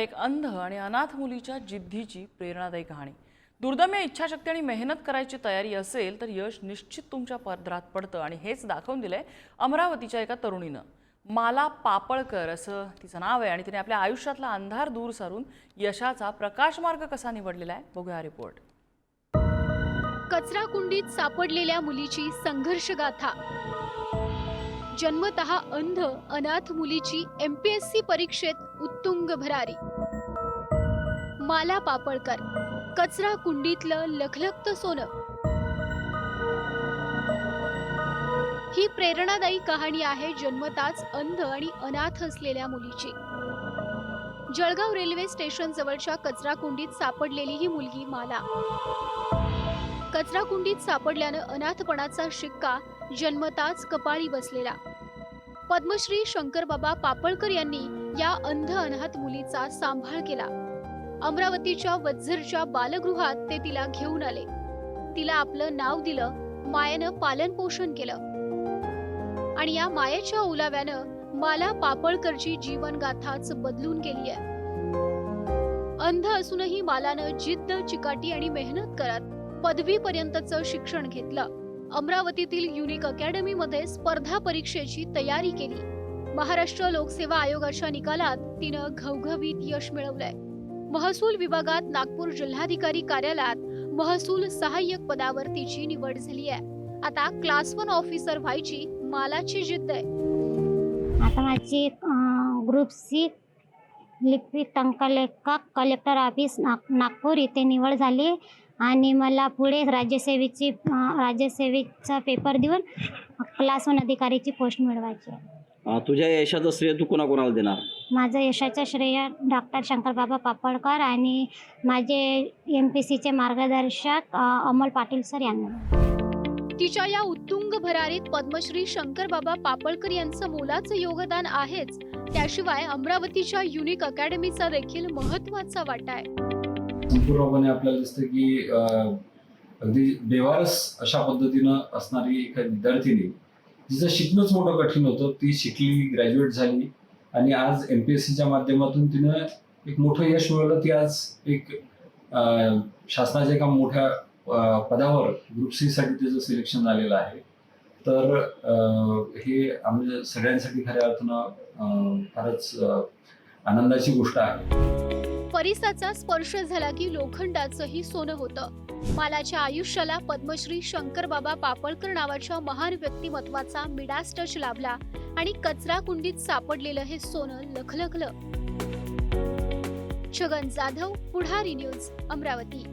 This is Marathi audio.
एक अंध आणि अनाथ मुलीच्या जिद्दीची प्रेरणादायी कहाणी. दुर्दम्य इच्छाशक्ती आणि मेहनत करायची तयारी असेल तर यश निश्चित तुमच्या पदरात पडतं आणि हेच दाखवून दिलंय अमरावतीच्या एका तरुणीनं. माला पापळकर असं तिचं नाव आहे आणि तिने आपल्या आयुष्यातला अंधार दूर सारून यशाचा प्रकाशमार्ग कसा निवडलेला आहे बघूया रिपोर्ट कचरा कुंडीत सापडलेल्या मुलीची संघर्ष गाथा जन्मतः अंध अनाथ मुलीची एमपीएससी परीक्षेत उत्तुंग भरारी. माला पापळकर. कचरा कुंडीतलं लखलखत सोनं. ही प्रेरणादायी कहाणी आहे जन्मताच अंध आणि अनाथ असलेल्या मुलीची. जळगाव रेल्वे स्टेशन जवळच्या कचरा कुंडीत सापडलेली ही मुलगी माला. कचरा कुंडीत सापडल्यानं अनाथपणाचा शिक्का जन्मताच कपाळी बसलेला. पद्मश्री शंकरबाबा पापळकर यांनी या अंध अनाथ मुलीचा सांभाळ केला. अमरावतीच्या वज्झरच्या बालगृहात ते तिला घेऊन आले. तिला आपलं नाव दिलं मायेनं पालन पोषण केलं. आणि या मायेच्या ओलाव्यानं माला पापळकरची जीवनगाथाच बदलून गेली आहे. अंध असूनही मालानं जिद्द चिकाटी आणि मेहनत करत पदवीपर्यंतचं शिक्षण घेतलं. अमरावतीतील युनिक अकॅडमी मध्ये स्पर्धा परीक्षेची तयारी केली. महाराष्ट्र लोकसेवा आयोगाच्या निकालात तिनं घवघवीत यश मिळवलंय. महसूल विभागात नागपूर जिल्हाधिकारी कार्यालयात महसूल सहाय्यक पदावर तिची निवड झाली आहे. आता क्लास वन ऑफिसर व्हायची मालाची जिद्द आहे. आता माझी ग्रुप सी लिपिक टंकलेखक कलेक्टर ऑफिस नाग नागपूर इथे निवड झाली. आणि मला पुढे राज्यसेवेची राज्यसेवेचा पेपर देऊन क्लास वन अधिकारीची पोस्ट मिळवायची आहे. अं, तुझ्या यशाचं श्रेय तू कोणाकोणाला देणार? माझं यशाचं श्रेय डॉक्टर शंकरबाबा पापडकर आणि माझे एम पी सीचे मार्गदर्शक अं, अमोल पाटील सर यांना. तिच्या या उत्तुंग भरारीत पद्मश्री शंकरबाबा पापळकर यांचं मोलाचं योगदान आहेच. त्याशिवाय अमरावतीच्या युनिक अकॅडमीचा देखील महत्त्वाचा वाटा आहे. संपूर्णपणे आपल्याला दिसतं की अं, अगदी बेवारस अशा पद्धतीनं असणारी एखादी विद्यार्थिनी जिचं शिकणंच मोठं कठीण होतं ती शिकली ग्रॅज्युएट झाली. आणि आज एम पी एस सीच्या माध्यमातून तिनं एक मोठं यश मिळवलं. ती आज एक शासनाच्या एका मोठ्या पदावर ग्रुप सी साठी तिचं सिलेक्शन झालेलं आहे. तर हे आम्ही सगळ्यांसाठी खऱ्या अर्थानं फारच आनंदाची गोष्ट आहे. परिसाचा स्पर्श झाला की लोखंडाचंही सोनं होतं. मालाच्या आयुष्याला पद्मश्री शंकरबाबा पापळकर नावाच्या महान व्यक्तिमत्वाचा मिडास टच लाभला आणि कचरा कुंडीत सापडलेलं हे सोनं लखलखलं. छगन जाधव पुढारी न्यूज अमरावती.